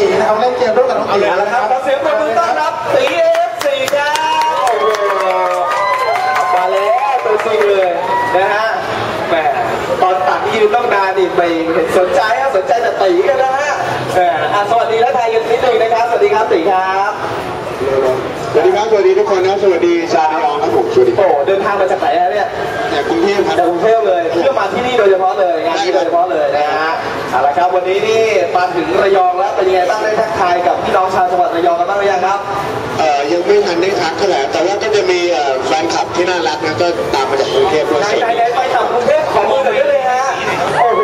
ตีนะครับเล่นเกมร่วมกับน้องเอาตีเลยแล้วครับขอเสียงปรบมือต้อนรับตีเอฟซีครับโอ้โหมาแล้วตัวจริงเลยนะฮะแหมตอนตัดยืนต้องนานนี่ไม่เห็นสนใจฮะสนใจแต่ตีกันนะฮะแหมอะสวัสดีและไทยกันนิดนึงนะครับ สวัสดีครับตีครับ ครับ สวัสดีทุกคนนะ สวัสดีชาวระยองครับผม สวัสดีโอ้โหเดินทางมาจากไหนฮะเนี่ยจากกรุงเทพครับจากกรุงเทพเลยเพื่อมาที่นี่โดยเฉพาะเลยงานนี้โดยเฉพาะเลยนะฮะเอาละครับวันนี้นี่มาถึงระยองแล้วเป็นยังไงบ้างได้ทักทายกับพี่น้องชาวจังหวัดระยองกันบ้างหรือยังครับเอ่อยังไม่ทันได้ทักเท่าไหร่แต่ว่าก็จะมีเอ่อแฟนคลับที่น่ารักนะก็ตามมาจากกรุงเทพด้วยไหนไหนไหนไปจากกรุงเทพขอมือหน่อยได้เลยฮะโอ้โห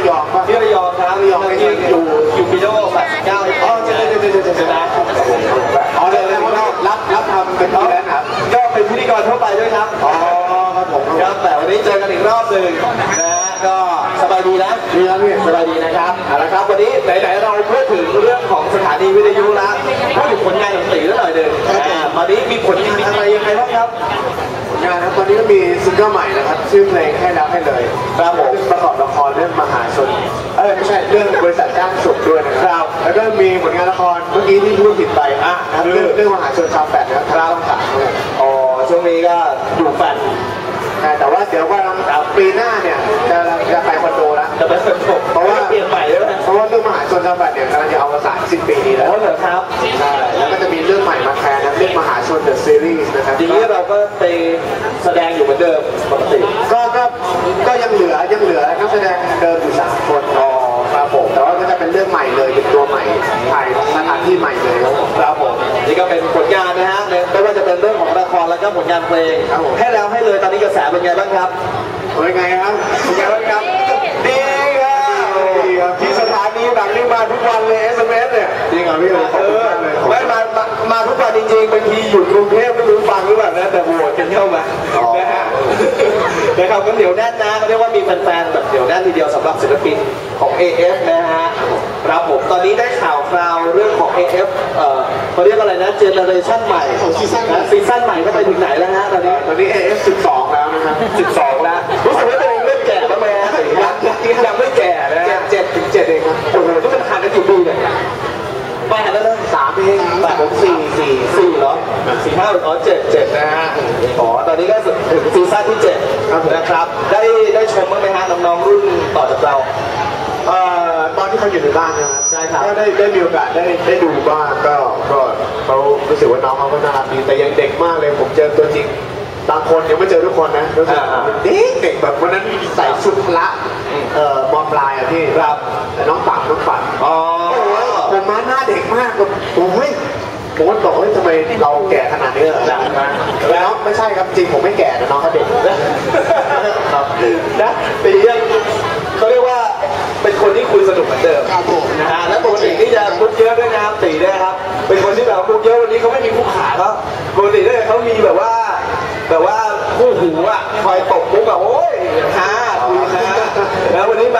ระยองป่ะที่ระยองครับระยองที่อยู่อยู่พิโด89อ๋อเจอเจอเจอเจอเจอนะอ๋อเลยเลยว่ารับรับทำเป็นที่แล้วนะครับก็เป็นพิธีกรทั่วไปด้วยครับอ๋อครับผมครับแต่วันนี้เจอกันอีกรอบหนึ่งนะฮะก็สบายดีนะดีครับพี่สบายดีนะครับเอาละครับวันนี้ไหนๆเราพูดถึงเรื่องของสถานีวิทยุแล้วพูดถึงผลงานของตีแล้วหน่อยหนึ่งอ่าตอนนี้มีผลงานอะไรยังไงบ้างครับงานครับตอนนี้ก็มีซิงเกิลใหม่นะครับ ชื่อเพลงให้แล้วให้เลยครับผมซึ่งประกอบละครเรื่องมหาชนเออไม่ใช่ เรื่องบริษัทจ้างสุขด้วยนะคครัรับ แล้วก็มีผลงานละครเมื่อกี้ที่พูดผิดไปอะนะครับเรื่องเรื่องมหาชนชาวแปดนะครับทางช่องสามครับผมอ๋อช่วงนี้ก็อยู่แฟนใช่แต่ว่าเดี๋ยวว่าปีหน้าเนี่ยจะจะไปคอนโดแล้วจะไปเป็นผมเพราะว่าเปลี่ยนใหม่แล้วนะเพราะว่าเรื่องมหาชนชาวแปดเนี่ยกำลังจะเอามาสานสิ้นปีนี้แล้วอ๋อเหรอครับใช่แล้วก็จะมีเรื่องใหม่มาแทนนะเรื่องมหาชน The Series นะครับทีนี้เราก็ไปแสดงอยู่เหมือนเดิม ผลงานนะฮะไม่ว่าจะเป็นเรื่องของละครแล้วก็ผลงานเพลงครับผมให้แล้วให้เลยตอนนี้กระแสเป็นไงบ้างครับเป็นไงครับเป็นไงบ้างครับดีครับดีครับที่สถานีแบบนี้มาทุกวันเลย SMS เนี่ยจริงเหรอพี่ขอบเอคุณอมากเลยไม่มามามาทุกวันจริงๆบางทีอยู่กรุงเทพไม่รู้ฟังหรือเปล่านะแต่โหวตกันเข้ามานะฮะนะครับก็เหนียวแน่นนะเขาเรียกว่ามีแฟนๆแบบเหนียวแน่นทีเดียวสำหรับศิลปินของ AF นะฮะครับผมตอนนี้ได้ข่าวคราวเรื่องของ AF เอ่อ เขาเรียกอะไรนะเจเนอเรชั่นใหม่ของซีซั่นนะซีซั่นใหม่ก็ไปถึงไหนแล้วฮะตอนนี้ตอนนี้ AF 12 แล้วนะครับ12 แล้วรู้สึกว่าตัวเองเริ่มแก่แล้วไหมฮะยังยังยังไม่แก่นะเจ็ฮะดเจ็ดถึงเจ็ดเองครับโอ้โหที่มันห่างกันกี่ปีเนี่ยแปดแล้วนะสามเองแปดผมสี่สี่สี่เหรอสี่ห้าอ๋อเจ็ดเจ็ดนะฮะอ๋อตอนนี้ก็ถึงซีซั่นที่เจ็ดนะครับ ได้ได้ชมบ้างไหมฮะน้องๆรุ่นต่อจากเราเอ่อ ตอนที่เขาอยู่ในบ้านนะครับใช่ครับก็ได้ได้มีโอกาสได้ได้ดูบ้างก็ก็เขารู้สึกว่าน้องเขาก็น่ารักดีแต่ยังเด็กมากเลยผมเจอตัวจริงบางคนยังไม่เจอทุกคนนะรู้สึกอ่าเด็กเด็กแบบวันนั้นใส่ชุดพละเอ่อมอปลายอะพี่ครับแต่น้องปังน้องปังอ๋อโอ้ยผมมาหน้าเด็กมากแบบโอ้ยผมก็บอกเฮ้ยทำไมเราแก่ขนาดนี้เหรอแล้วไม่ใช่ครับจริงผมไม่แก่นะน้องเขาเด็กครับนะตียังเขาเรียกว่า เป็นคนที่คุยสนุกเหมือนเดิมครับผมนะฮะและปกตินี่จะพูดเยอะด้วยนะครับตีด้วยนะครับ เป็นคนที่แบบพูดเยอะวันนี้เขาไม่มีคู่ขาเขาปกติเนี่ยเขามีแบบว่าแบบว่าคู่หูอะคอยตบมุกอะโอ้ยฮะคุยฮะแล้ววันนี้มา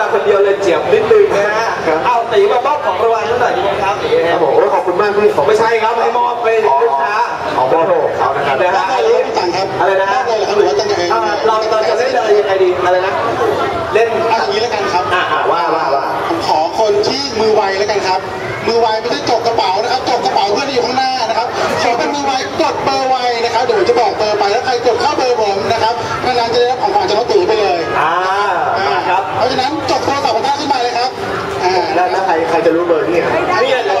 อไวแล้วกันครับ มือไวไม่ได้จกกระเป๋านะครับจกกระเป๋าเพื่อนที่อยู่ข้างหน้านะครับขอเป็นมือไวกดเบอร์ไวนะครับเดี๋ยวผมจะบอกเบอร์ไปแล้วใครกดเข้าเบอร์ผมนะครับท่านนั้นจะได้รับของขวัญจากน้องตู่ไปเลยอ่ามาครับเพราะฉะนั้นจดโทรศัพท์ของท่านขึ้นมาเลยครับอ่าแล้วแล้วใครใครจะรู้เบอร์นี่อะนี่เดี๋ยว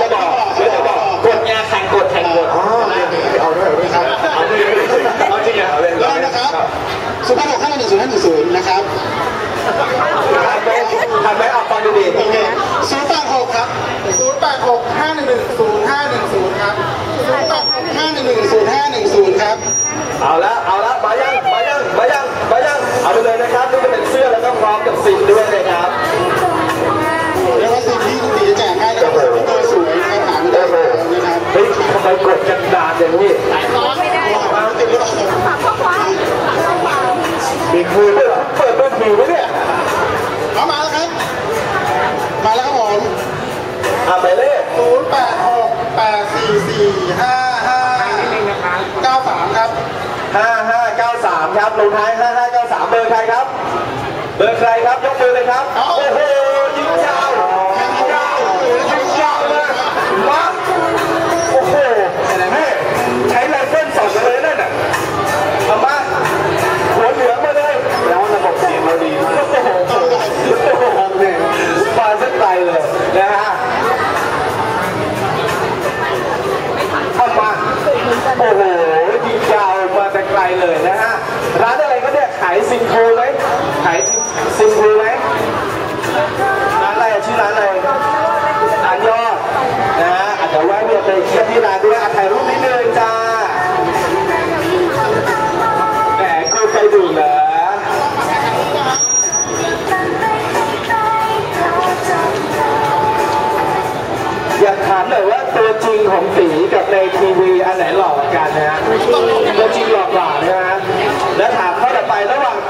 จะ สิ่งด้วยนะครับเรียกว่าสิ่งที่คุณตีจะแจกให้นะครับเป็นตัวสวยนะครับหาไม่ได้แล้วนะครับเฮ้ยทำไมกดกันนานอย่างนี้มาติดหรือเปล่ามีคืนด้วยเหรอเปิดเป็นผิวไหมเนี่ยเอามาแล้วครับ มาแล้วอ่าหมายเลขศูนย์แปดหกแปดสี่สี่ห้าห้าเก้าสามครับ5593ครับลงท้าย5593เใครครับยก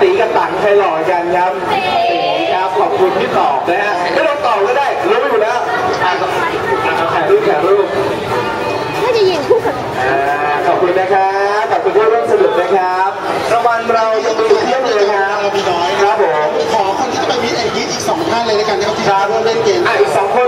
ตีกับตังใครหล่อกว่ากันครับตีครับขอบคุณที่ตอบนะฮะไม่ต้องตอบก็ได้รู้ไปอยู่แล้วอะอะถ่ายรูปถ่ายรูปน่าจะยิงคู่กับอ่าขอบคุณนะครับขอบคุณที่ร่วมสนุกนะครับรางวัลเราจะมีเที่ยงเลยครับเรามีน้อยครับผมขอคนที่จะไปมีเอ็กซ์อีกสองท่านเลยแล้วกันนะครับที่คจะรับร่วมเล่นเกมอะอีกสองคน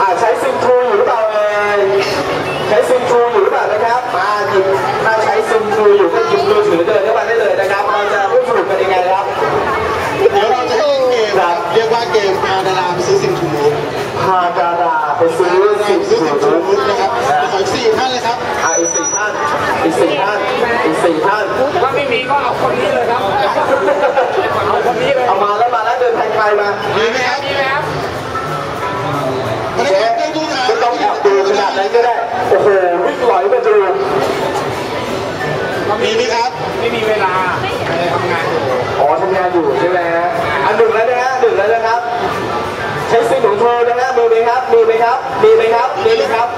อ่าใช้ซิมทรูอยู่หรือเปล่าเอ่ยใช้ซิมทรูอยู่หรือเปล่านะครับมาหยิบถ้าใช้ซิมทรูอยู่ก็หยิบมือถือเดินเข้ามาได้เลยนะครับเราจะร่วมสนุกกันยังไงครับเดี๋ยวเราจะให้เล่นเกมครับเรียกว่าเกมพาดาราไปซื้อซิมทูมูฟพาดาราไปซื้อไปซิมซื้อทซิมรูทูมูฟนะครับขออีกสี่ท่านเลยครับอะอีกสี่ท่านอีกสี่ท่านอีกสี่ท่านถ้าไม่มีก็เอาคนนี้เลยครับเอาคนนี้เลยเอามาแล้วมาแล้วเดินทางไกลมามีไหมครับมีไหมครับ ดูขนาดนั้นก็ได้ โอ้โหวิ่งลอยมาดูมีไหมครับ ไม่มีเวลาทำงานอยู่อ๋อทำงานอยู่ใช่ไหมฮะอันหนึ่งแล้วนะฮะหนึ่งแล้วนะครับ ใช้ซิมของโทรนะฮะมีไหมครับ มีไหมครับ มีไหมครับ มีไหมครับ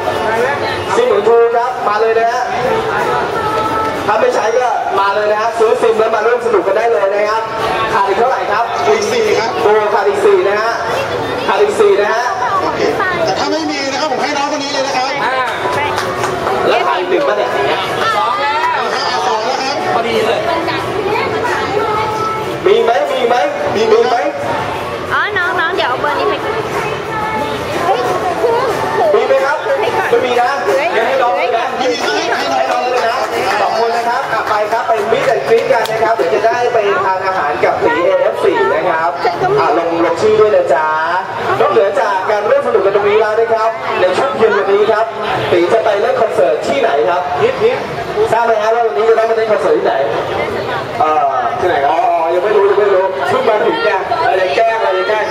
ซิมของโทรครับ มาเลยนะฮะถ้าไม่ใช้ก็มาเลยนะฮะซื้อซิมแล้วมาร่วมสนุกกันได้เลยนะครับ ชื่อด้วยนะจ๊ะนอกเหนือจากการร่วมสนุกกันตรงนี้แล้วนะครับ ในช่วงเย็นวันนี้ครับตีจะไปเล่นคอนเสิร์ตที่ไหนครับฮิตฮิตทราบไหมครับว่าวันนี้จะได้มาเล่นคอนเสิร์ตที่ไหนเอ่อที่ไหนครับอ๋อยังไม่รู้ยังไม่รู้เพิ่งมาถึงเนี่ยอะไรแกล้งอะไรแกล้ง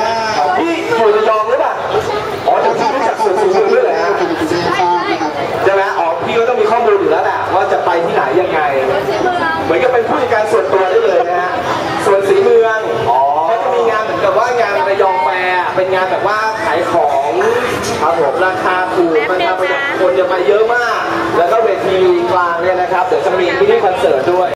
พี่อยู่ระยองหรือเปล่าอ๋อเดี๋ยวพี่รู้จักส่วนสูงด้วยเหรอฮะเป็นคุณเจฟ้านะครับใช่ไหมอ๋อพี่ก็ต้องมีข้อมูลอยู่แล้วแหละ มาเยอะมาก แล้วก็เวทีกลางเนี่ยนะครับ เดี๋ยวจะมีมินิคอนเสิร์ตด้วย